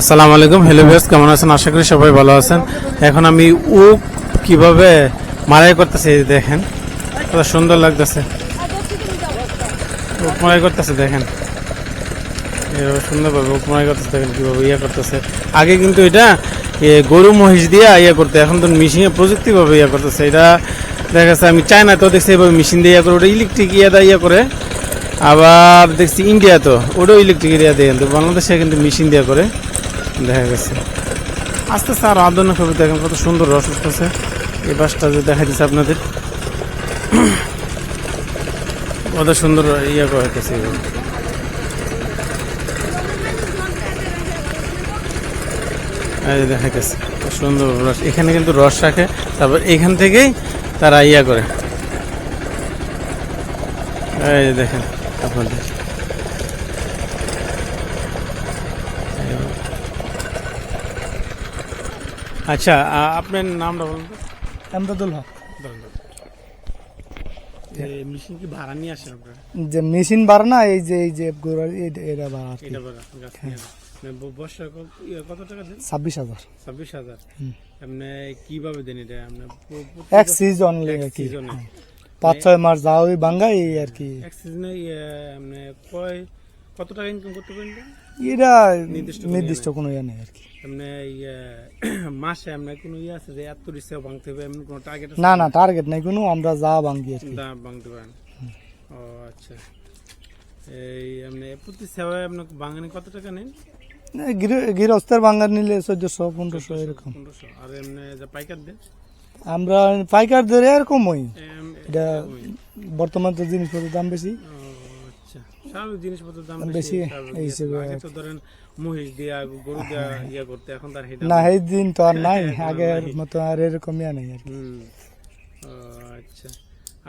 আসসালামু আলাইকুম। Hello base কেমন আছেন? আশা করি সবাই ভালো আছেন। এখন আমি উক কীভাবে মারাই করতেছি দেখেন। কত সুন্দর লাগতেছে। উক মারাই করতেছে, দেখেন। সুন্দরভাবে উক মারাই করতেছে, দেখেন কীভাবে ইয়ে করতেছে। আগে কিন্তু এটা গরু মহিষ দিয়ে ইয়ে করতে, এখন তো মেশিনে প্রযুক্তিভাবে ইয়ে করতেছে। এটা দেখা যাচ্ছে, আমি চায়না তো, দেখছি এভাবে মেশিন দিয়ে ইয়ে করে, ওটা ইলেকট্রিক ইয়ে দিয়ে ইয়ে করে। আবার দেখছি ইন্ডিয়া তো, ওটাও ইলেকট্রিক এরিয়া দিয়ে কিন্তু বাংলাদেশে কিন্তু মেশিন দিয়ে করে। দেখা গেছে। আস্তে আস্তে আরও আধুনিক হবে দেখেন কত সুন্দর রস উঠতেছে। এই বাসটা যে দেখা দিচ্ছে আপনাদের। কত সুন্দর ইয়ে করতেছে গেছে সুন্দর রস। এখানে কিন্তু রস রাখে, তারপর এখান থেকেই তারা ইয়া করে। এই দেখেন আপনাদের। আচ্ছা আপনার নামটা বলুন আমদাদুল হক। মেশিন কি ভাড়া নিয়ে আসেন আপনারা? যে মেশিন বার না এই যে এই যে এটা ভাড়া বর্ষা ইয়ে কত টাকা দেন? ছাব্বিশ হাজার। ছাব্বিশ হাজার। আপনি কীভাবে দেন এটা? প- এক সিজন পাঁচ ছয় মাস যাও ওই বাঙ্গা এই আর কি। এক সিজনে ইয়ে, আপনি কয় কত টাকা ইনকাম করতে পারেন এটা? নির্দিষ্ট কোনো নির্দিষ্ট কোনো ইয়ে নেই আর কি। আপনি ইয়ে, মাসে আপনার কোনো ইয়ে আছে যে এত রিক্সা ভাঙতে হবে এমন কোনো টার্গেট না না টার্গেট নাই কোনো আমরা যা ভাঙ্গি আর কি। দাম ভাঙতে পারেন। ও আচ্ছা। এই আপনি প্রতি সেবায় আপনার বাঙালি কত টাকা নেন? গৃহস্থের বাঙ্গার নিলে চোদ্দশো পনেরোশো এরকম। আর এমনি যা পাইকার দেন আমরা পাইকার ধরে এরকম ওই এটা বর্তমান তো জিনিসপত্রের দাম বেশি। আচ্ছা স্বাভাবিক জিনিসপত্রের দাম বেশি, বেশি এই ইয়ে হিসেবে আগে তো ধরেন মহিষ দিয়া গরু দিয়া ইয়া করতে এখন তার হিটা না এই দিন তো আর নাই আগের মতো আর এরকম ইয়ে নেই আর কি। আচ্ছা।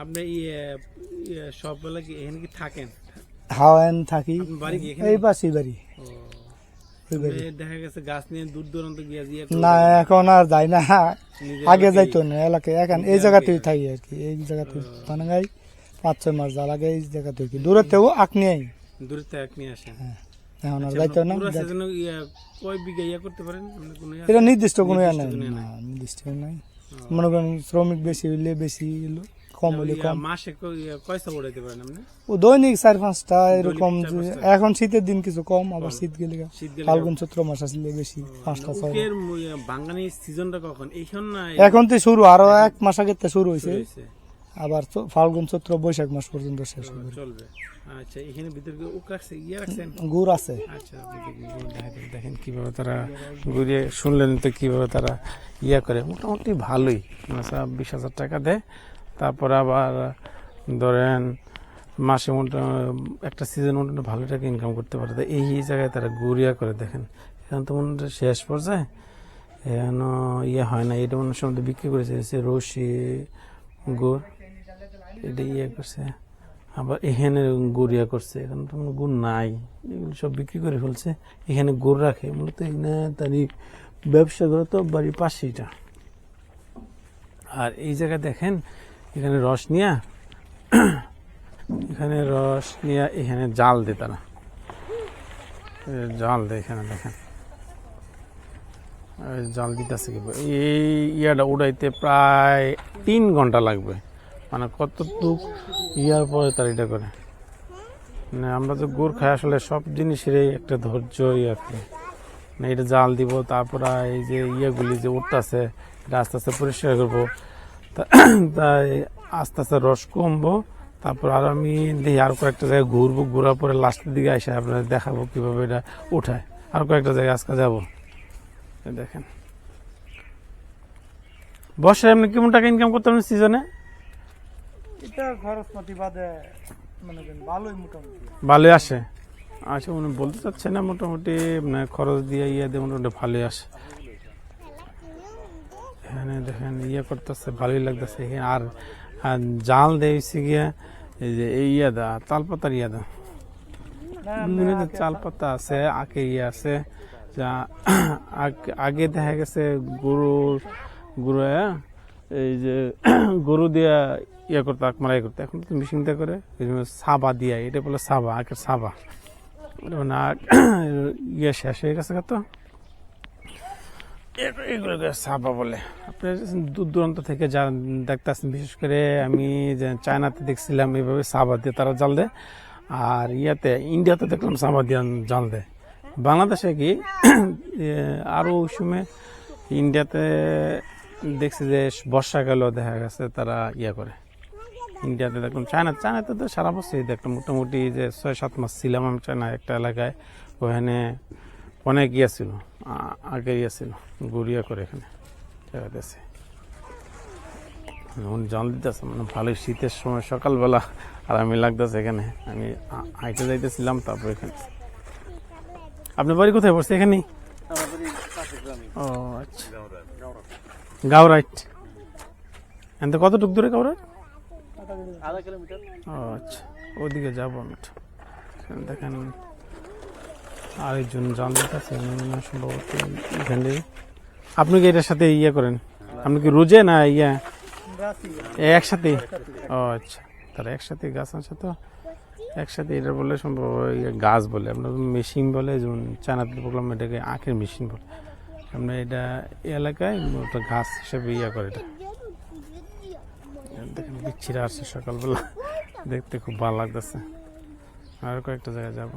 আপনি ইয়ে ইয়ে সব বেলা কি এখানে কি থাকেন? হাওয়ান থাকি। আপনার বাড়ি কি এখানে? এই পাশেই বাড়ি। দেখা গেছে গাছ নিয়ে দূর দূরান্ত গিয়ে না এখন আর যাই না। আগে যাইতো না এলাকায়। এখন এই জায়গাতেই থাকি আর কি এই জায়গাতে পাঁচ ছয় মাস যা লাগে এই জায়গাতে কি দূরেতেও আঁক নিয়ে দূরে থেকে নিয়ে আসেন এখন আর না? আপনার পুরো season এ কয় বিঘা ইয়া করতে পারেন? আপনি কোনো এটা নির্দিষ্ট কোনো ইয়ে নাই নির্দিষ্ট কোনো ইয়ে না নির্দিষ্ট নাই। মনে করেন শ্রমিক বেশি হইলে বেশি হইল কম হইলে কম। মাসে ক- উড়াইতে পারেন আপনি? ও দৈনিক চার পাঁচটা এরকম। এখন শীতের দিন কিছু কম আবার শীত গেলে ফাল্গুন চৈত্র মাস আসলে বেশি পাঁচটা ছয় বাঙালি সিজনটা কখন? এইখান না এখন তো শুরু আরও এক মাস আগে তো শুরু হয়েছে? আবার ফাল্গুন চৈত্র বৈশাখ মাস পর্যন্ত শেষ হবে। চলবে। আচ্ছা এখানে ভিতরে উক রাখছে ইয়ে রাখছেন গুড় আছে। আচ্ছা দেখেন, কীভাবে তারা ঘুরিয়ে শুনলেন তো কীভাবে তারা ইয়া করে। মোটামুটি ভালোই। বিশ হাজার টাকা দেয়। তারপর আবার ধরেন মাসে মোটা একটা সিজন মোটামুটি ভালো টাকা ইনকাম করতে পারে। এই জায়গায় তারা ঘুরিয়া করে দেখেন। এখন তো মনে হয় শেষ পর্যায়ে। এখন ইয়ে হয় না। এটা মনে বিক্রি করেছে রশি গুড়। এটা ইয়ে করছে, আবার এখানে গুড়িয়া করছে, এখানে তো গুড় নাই। এগুলো সব বিক্রি করে ফেলছে, এখানে গুড় রাখে। মূলত এখানে তারই ব্যবসা করে তো বাড়ির পাশেই এটা। আর এই জায়গায় দেখেন, এখানে রস নিয়া, এখানে রস নিয়া এখানে জাল দে তারা। জাল দে এখানে, দেখেন। জাল দিতেছে কি এই ইয়াটা উড়াইতে প্রায় তিন ঘণ্টা লাগবে। মানে কতটুক ইয়ার পরে তার এটা করে। মানে আমরা তো গুড় খাই, আসলে সব জিনিসেরই একটা ধৈর্য ইয়ে আছে মানে এটা জাল দিব, তারপর এই যে ইয়েগুলি যে উঠতেছে, এটা আস্তে আস্তে পরিষ্কার করব। তাই আস্তে আস্তে রস কমবো, তারপর আর আমি দেখি আর কয়েকটা জায়গায় ঘুরবো, ঘোরার পরে লাস্টের দিকে এসে আপনার দেখাবো কীভাবে এটা উঠায়। আর কয়েকটা জায়গায় আজকে যাব। দেখেন। বর্ষায় আপনি কেমন টাকা ইনকাম করতে পারেন সিজনে এটা খরচপাতি বাদে মানে ভালোই মোটামুটি। ভালোই আসে। আচ্ছা উনি বলতে চাচ্ছে না মোটামুটি মানে খরচ দিয়ে ইয়ে দিয়ে মোটামুটি ভালোই আসে। এখানে দেখেন ইয়ে করতেছে ভালোই লাগতেছে। এখানে আর জাল দিয়েছে গিয়া এই যে এই ইয়ে দা তালপাতার ইয়ে দা। বিভিন্ন চাল পাতা আছে আগে ইয়ে আছে। যা আগে দেখা গেছে গরুর গরু এই যে গরু দিয়া ইয়ে করতো আখ মারাই করতো। এখন তো মেশিন দিয়ে করে সাবা দিয়া এটা বলে সাবা আখের সাবা। আগ- ইয়ে শেষ হয়ে গেছে তো এগুলোকে সাবা বলে। আপনি দূর দূরান্ত থেকে যা দেখতেছেন বিশেষ করে আমি যে চায়নাতে দেখছিলাম, এইভাবে সাবা দিয়ে তারা জাল দেয়। আর ইয়াতে, ইন্ডিয়াতে দেখলাম সাবা দিয়ে জাল দেয়। বাংলাদেশে কি আরও ওই সময় ইন্ডিয়াতে দেখছি যে বর্ষাকালেও দেখা গেছে তারা ইয়া করে। ইন্ডিয়াতে দেখলাম। চায়না, চায়নাতে তো সারা বছরই দেখলাম। মোটামুটি যে ছয়, সাত মাস ছিলাম আমি চায়না একটা এলাকায়। ওখানে অনেক ইয়ে ছিল আগে ইয়ে ছিল, গড়িয়া করে এখানে জায়গাতেছে এখন জল দিতেছে মানে ভালোই শীতের সময়, সকালবেলা আর আমি লাগতেছে এখানে। আমি হাইটে যাইতেছিলাম, তারপর এখানে। আপনার বাড়ি কোথায় পড়ছে এখানেই? ও আচ্ছা। গাওরাইট। এখান থেকে কতটুক দূরে গাওরাইট? আধা কিলোমিটার। ও আচ্ছা ওদিকে যাব আমি দেখেন আরেকজন জান দিতেছে সম্ভবত এখানে আপনি কি এটার সাথে ইয়ে করেন? আপনি কি রোজে না ইয়া? একসাথে? ও আচ্ছা তারা একসাথে গাছ আছে তো? একসাথে এটা বলে সম্ভব ইয়ে গাছ বলে। আপনার মেশিন বলে যেমন চায়নাতে বললাম এটাকে আখের মেশিন বলে। আমরা এটা এলাকায় ওটা গাছ হিসেবে ইয়ে করে এটা। বিচ্ছিরা আসছে সকালবেলা। দেখতে খুব ভালো লাগতেছে। আর কয়েকটা জায়গায় যাব।